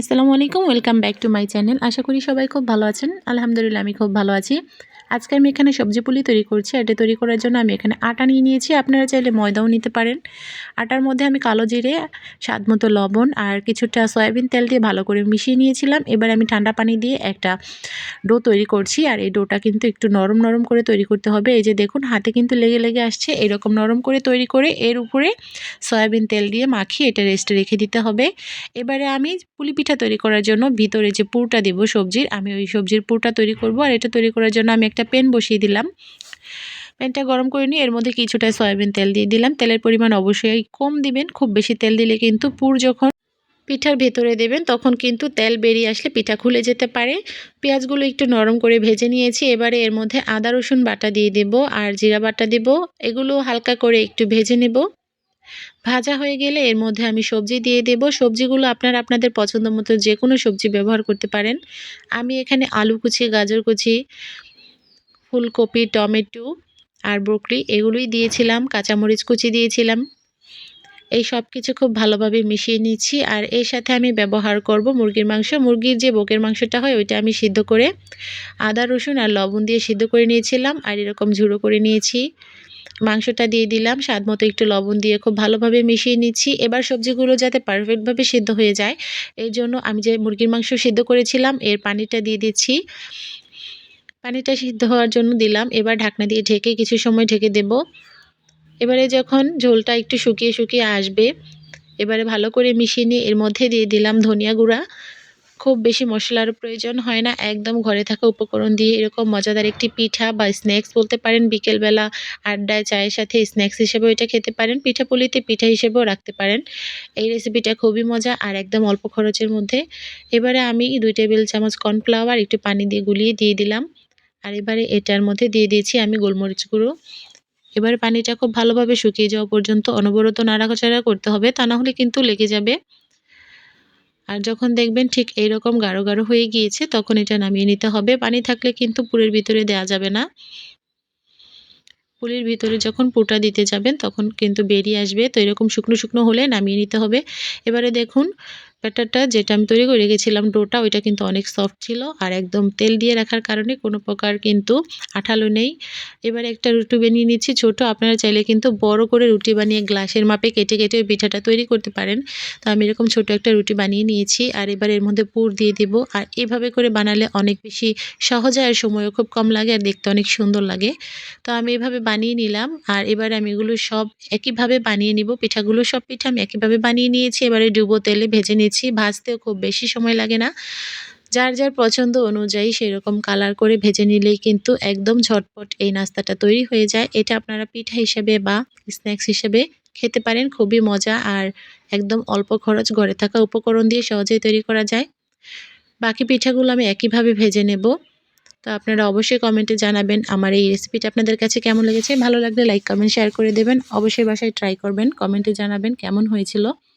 আসসালামু আলাইকুম, welcome back to my channel. আশা করি সবাই খুব ভালো আছেন। আলহামদুলিল্লাহ, আমি খুব ভালো আছি। আজকে আমি এখানে সবজি পুলি তৈরি করছি এটা তৈরি করার জন্য আমি এখানে আটা নিয়ে নিয়েছি। আপনারা চাইলে ময়দাও নিতে পারেন। আটার মধ্যে আমি কালো জিরে স্বাদ মতো লবণ আর কিছুটা সয়াবিন তেল দিয়ে ভালো করে মিশিয়ে নিয়েছিলাম। এবার আমি ঠান্ডা পানি দিয়ে একটা ডো তৈরি করছি আর এই ডোটা কিন্তু একটু নরম নরম করে তৈরি করতে হবে। এই যে দেখুন, হাতে কিন্তু লেগে লেগে আসছে। এরকম নরম করে তৈরি করে এর উপরে সয়াবিন তেল দিয়ে মাখিয়ে এটা রেস্টে রেখে দিতে হবে। এবারে আমি পুলি পিঠা তৈরি করার জন্য ভিতরে যে পুরটা দেবো সবজির, আমি ওই সবজির পুরটা তৈরি করব। আর এটা তৈরি করার জন্য আমি একটা প্যান বসিয়ে দিলাম। প্যানটা গরম করে নিয়ে এর মধ্যে কিছুটা সয়াবিন তেল দিয়ে দিলাম। তেলের পরিমাণ অবশ্যই কম দিবেন, খুব বেশি তেল দিলে কিন্তু পুর যখন পিঠার ভেতরে দেবেন তখন কিন্তু তেল বেরিয়ে আসলে পিঠা খুলে যেতে পারে। পেঁয়াজগুলো একটু নরম করে ভেজে নিয়েছি, এবারে এর মধ্যে আদা, রসুন বাটা দিয়ে দেব আর জিরা বাটা দেব। এগুলো হালকা করে একটু ভেজে নেব। ভাজা হয়ে গেলে এর মধ্যে আমি সবজি দিয়ে দেব। সবজিগুলো আপনারা আপনাদের পছন্দ মতো যে কোনো সবজি ব্যবহার করতে পারেন। আমি এখানে আলু কুচি, গাজর কুচি ফুলকপি, টমেটো আর ব্রোকলি এগুলোই দিয়েছিলাম, কাঁচামরিচ কুচি দিয়েছিলাম। এই সব কিছু খুব ভালোভাবে মিশিয়ে নিচ্ছি আর এর সাথে আমি ব্যবহার করব মুরগির মাংস। মুরগির যে বকের মাংসটা হয় ওইটা আমি সিদ্ধ করে আদা, রসুন আর লবণ দিয়ে সিদ্ধ করে নিয়েছিলাম আর এরকম ঝুড়ো করে নিয়েছি। মাংসটা দিয়ে দিলাম, স্বাদ মতো একটু লবণ দিয়ে খুব ভালোভাবে মিশিয়ে নিচ্ছি। এবার সবজিগুলো যাতে পারফেক্টভাবে সিদ্ধ হয়ে যায় এই জন্য আমি যে মুরগির মাংস সিদ্ধ করেছিলাম, এর পানিটা দিয়ে দিচ্ছি। পানিটা সিদ্ধ হওয়ার জন্য দিলাম। এবার ঢাকনা দিয়ে ঢেকে কিছু সময় ঢেকে দেব। এবারে যখন ঝোলটা একটু শুকিয়ে শুকিয়ে আসবে, এবারে ভালো করে মিশিয়ে নিয়ে এর মধ্যে দিয়ে দিলাম ধনিয়া গুঁড়া। খুব বেশি মশলার প্রয়োজন হয় না, একদম ঘরে থাকা উপকরণ দিয়ে এরকম মজাদার একটি পিঠা বা স্ন্যাক্স বলতে পারেন, বিকেলবেলা আড্ডায় চায়ের সাথে স্ন্যাক্স হিসেবেও এটা খেতে পারেন, পিঠা পুলিতে পিঠা হিসেবেও রাখতে পারেন। এই রেসিপিটা খুবই মজা আর একদম অল্প খরচের মধ্যে। এবারে আমি দুই টেবিল চামচ কর্নফ্লাওয়ার একটু পানি দিয়ে গুলিয়ে দিয়ে দিলাম। আর এবারে এটার মধ্যে দিয়ে দিয়েছি আমি গোলমরিচ গুঁড়ো। এবারে পানিটা খুব ভালোভাবে শুকিয়ে যাওয়া পর্যন্ত অনবরত নাড়াচাড়া করতে হবে, তা না হলে কিন্তু লেগে যাবে। আর যখন দেখবেন ঠিক এইরকম গাঢ় গাঢ় হয়ে গিয়েছে, তখন এটা নামিয়ে নিতে হবে। পানি থাকলে কিন্তু পুরের ভিতরে দেওয়া যাবে না। পুলির ভিতরে যখন পুটা দিতে যাবেন, তখন কিন্তু বেরিয়ে আসবে। তো এরকম শুকনো শুকনো হলে নামিয়ে নিতে হবে। এবারে দেখুন ব্যাটারটা যেটা আমি তৈরি করে রেখেছিলাম ডোটা, ওইটা কিন্তু অনেক সফট ছিল আর একদম তেল দিয়ে রাখার কারণে কোনো প্রকার কিন্তু আঠালো নেই। এবারে একটা রুটি বানিয়ে নিচ্ছি ছোট, আপনারা চাইলে কিন্তু বড় করে রুটি বানিয়ে গ্লাসের মাপে কেটে কেটে পিঠাটা তৈরি করতে পারেন। তো আমি এরকম ছোট একটা রুটি বানিয়ে নিয়েছি আর এবার এর মধ্যে পুর দিয়ে দেব। আর এভাবে করে বানালে অনেক বেশি সহজে আর সময়ও খুব কম লাগে আর দেখতে অনেক সুন্দর লাগে। তো আমি এভাবে বানিয়ে নিলাম আর এবার আমি এগুলো সব একইভাবে বানিয়ে নিব। পিঠাগুলো সব পিঠা আমি একইভাবে বানিয়ে নিয়েছি। এবারে ডুবো তেলে ভেজে নিচ্ছি ভাজতেও খুব বেশি সময় লাগে না। যার যার পছন্দ অনুযায়ী সেরকম কালার করে ভেজে নিলেই কিন্তু একদম ঝটপট এই নাস্তাটা তৈরি হয়ে যায়। এটা আপনারা পিঠা হিসেবে বা স্ন্যাক্স হিসেবে খেতে পারেন, খুবই মজা আর একদম অল্প খরচ ঘরে থাকা উপকরণ দিয়ে সহজেই তৈরি করা যায়। বাকি পিঠাগুলো আমি একইভাবে ভেজে নেব। তো আপনারা অবশ্যই কমেন্টে জানাবেন আমার এই রেসিপিটা আপনাদের কাছে কেমন লেগেছে। ভালো লাগলে লাইক কমেন্ট শেয়ার করে দেবেন। অবশ্যই বাসায় ট্রাই করবেন কমেন্টে জানাবেন কেমন হয়েছিল।